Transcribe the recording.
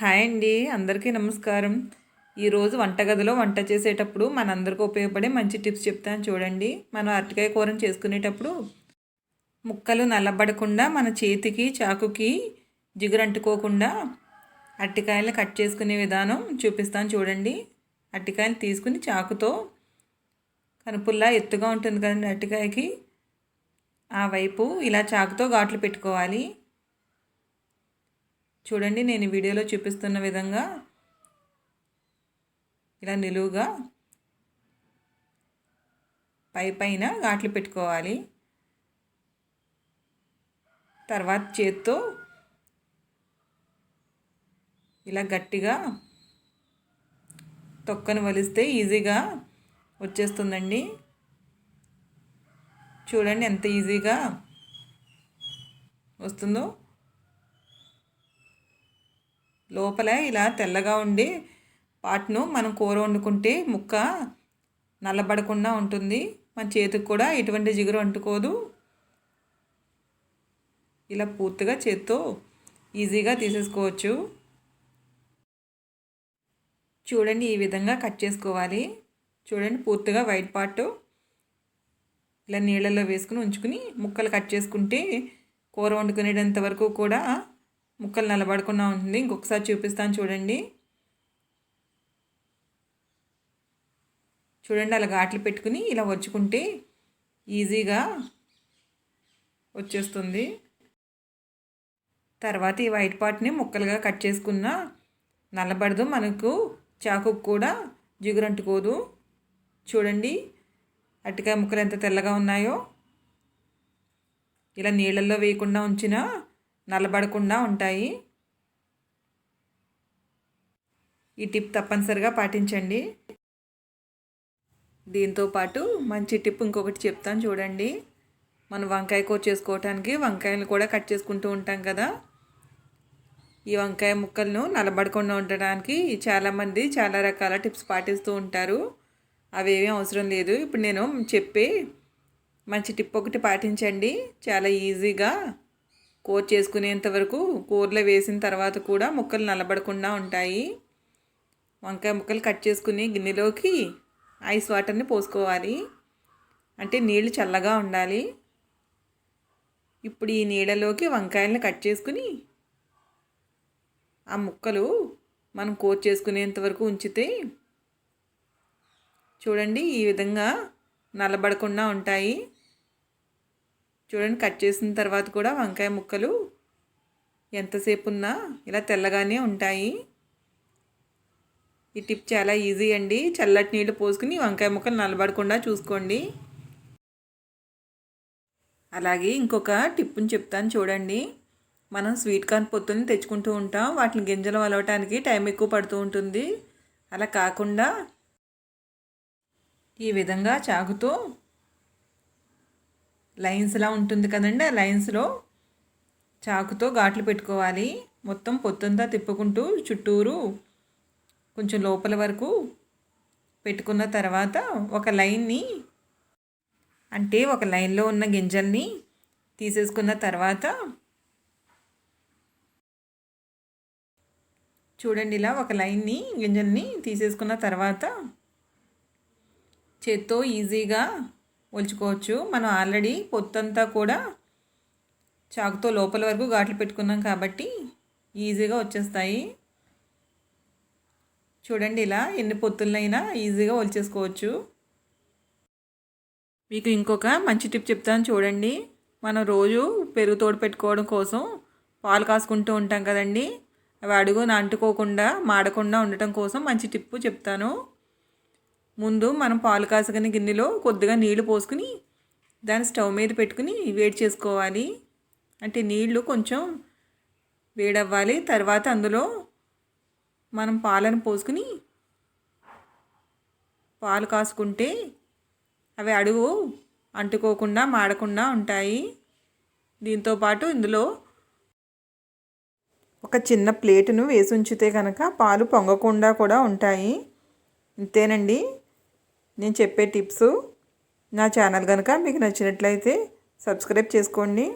Hi అండి అందరికీ నమస్కారం. ఈరోజు వంటగదిలో వంట చేసేటప్పుడు మనందరికీ ఉపయోగపడే మంచి టిప్స్ చెప్తాను చూడండి. మనం అరటికాయ కూరను చేసుకునేటప్పుడు ముక్కలు నల్లబడకుండా మన చేతికి చాకుకి జిగురంటుకోకుండా అరటికాయలు కట్ చేసుకునే విధానం చూపిస్తాను చూడండి. అరటికాయలు తీసుకుని చాకుతో కనుపుల్లా ఎత్తుగా ఉంటుంది కదండి అరటికాయకి. ఆ వైపు ఇలా చాకుతో ఘాట్లు పెట్టుకోవాలి. చూడండి నేను వీడియోలో చూపిస్తున్న విధంగా ఇలా నిలువుగా పై పైన గాట్లు పెట్టుకోవాలి. తర్వాత చేత్తో ఇలా గట్టిగా తొక్కను వలిస్తే ఈజీగా వచ్చేస్తుందండి. చూడండి ఎంత ఈజీగా వస్తుందో. లోపల ఇలా తెల్లగా ఉండి పాట్ను మనం కూర వండుకుంటే ముక్క నల్లబడకుండా ఉంటుంది. మన చేతికి కూడా ఎటువంటి జిగురు అంటుకోదు. ఇలా పూర్తిగా చేత్తో ఈజీగా తీసేసుకోవచ్చు. చూడండి ఈ విధంగా కట్ చేసుకోవాలి. చూడండి పూర్తిగా వైట్ పార్ట్ ఇలా నీళ్ళల్లో వేసుకుని ఉంచుకుని ముక్కలు కట్ చేసుకుంటే కూర వండుకునేటంత వరకు కూడా ముక్కలు నిలబడకుండా ఉంటుంది. ఇంకొకసారి చూపిస్తాను చూడండి. చూడండి అలా ఘాట్లు పెట్టుకుని ఇలా వచ్చుకుంటే ఈజీగా వచ్చేస్తుంది. తర్వాత ఈ వైట్ పార్ట్ని ముక్కలుగా కట్ చేసుకున్న నల్లబడదు. మనకు చాకు కూడా జిగురంటుకోదు. చూడండి అట్టికాయ ముక్కలు ఎంత తెల్లగా ఉన్నాయో. ఇలా నీళ్ళల్లో వేయకుండా ఉంచినా నలబడకుండా ఉంటాయి. ఈ టిప్ తప్పనిసరిగా పాటించండి. దీంతో పాటు మంచి టిప్ ఇంకొకటి చెప్తాను చూడండి. మనం వంకాయ కూర చేసుకోవటానికి వంకాయలు కూడా కట్ చేసుకుంటూ ఉంటాం కదా. ఈ వంకాయ ముక్కలను నలబడకుండా ఉండడానికి చాలామంది చాలా రకాల టిప్స్ పాటిస్తూ ఉంటారు. అవేమీ అవసరం లేదు. ఇప్పుడు నేను చెప్పే మంచి టిప్ ఒకటి పాటించండి. చాలా ఈజీగా కూర చేసుకునేంత వరకు కూరలో వేసిన తర్వాత కూడా ముక్కలు నలబడకుండా ఉంటాయి. వంకాయ ముక్కలు కట్ చేసుకుని గిన్నెలోకి ఐస్ వాటర్ని పోసుకోవాలి. అంటే నీళ్ళు చల్లగా ఉండాలి. ఇప్పుడు ఈ నీళ్ళలోకి వంకాయలను కట్ చేసుకుని ఆ ముక్కలు మనం కూర చేసుకునేంత వరకు ఉంచితే చూడండి ఈ విధంగా నలబడకుండా ఉంటాయి. చూడండి కట్ చేసిన తర్వాత కూడా వంకాయ ముక్కలు ఎంతసేపు ఉన్నా ఇలా తెల్లగానే ఉంటాయి. ఈ టిప్ చాలా ఈజీ అండి. చల్లటి నీళ్ళు పోసుకుని వంకాయ ముక్కలు నలబడకుండా చూసుకోండి. అలాగే ఇంకొక టిప్పుని చెప్తాను చూడండి. మనం స్వీట్ కార్న్ పొత్తుని తెచ్చుకుంటూ ఉంటాం. వాటిని గింజలు వలవటానికి టైం ఎక్కువ పడుతూ ఉంటుంది. అలా కాకుండా ఈ విధంగా చాకుతో లైన్స్లా ఉంటుంది కదండి ఆ లైన్స్లో చాకుతో ఘాట్లు పెట్టుకోవాలి. మొత్తం పొత్తంతా తిప్పుకుంటూ చుట్టూరు కొంచెం లోపల వరకు పెట్టుకున్న తర్వాత ఒక లైన్ని అంటే ఒక లైన్లో ఉన్న గింజల్ని తీసేసుకున్న తర్వాత చూడండి ఇలా ఒక లైన్ని గింజల్ని తీసేసుకున్న తర్వాత చేత్తో ఈజీగా ఒలుచుకోవచ్చు. మనం ఆల్రెడీ పొత్తంతా కూడా చాకుతో లోపల వరకు ఘాట్లు పెట్టుకున్నాం కాబట్టి ఈజీగా వచ్చేస్తాయి. చూడండి ఇలా ఎన్ని పొత్తులనైనా ఈజీగా ఒలిచేసుకోవచ్చు. మీకు ఇంకొక మంచి టిప్ చెప్తాను చూడండి. మనం రోజు పెరుగు తోడు పెట్టుకోవడం కోసం పాలు కాసుకుంటూ ఉంటాం కదండి. అవి అడుగున అంటుకోకుండా మాడకుండా ఉండటం కోసం మంచి టిప్పు చెప్తాను. ముందు మనం పాలు కాసుకుని గిన్నెలో కొద్దిగా నీళ్ళు పోసుకుని దాన్ని స్టవ్ మీద పెట్టుకుని వేడి చేసుకోవాలి. అంటే నీళ్ళు కొంచెం వేడవ్వాలి. తర్వాత అందులో మనం పాలను పోసుకుని పాలు కాసుకుంటే అవి అడుగు అంటుకోకుండా మాడకుండా ఉంటాయి. దీంతోపాటు ఇందులో ఒక చిన్న ప్లేటును వేసి ఉంచితే కనుక పాలు పొంగకుండా కూడా ఉంటాయి. ఇంతేనండి. నేను చెప్పే టిప్స్ నా ఛానల్ కనుక మీకు నచ్చినట్లయితే సబ్స్క్రైబ్ చేసుకోండి.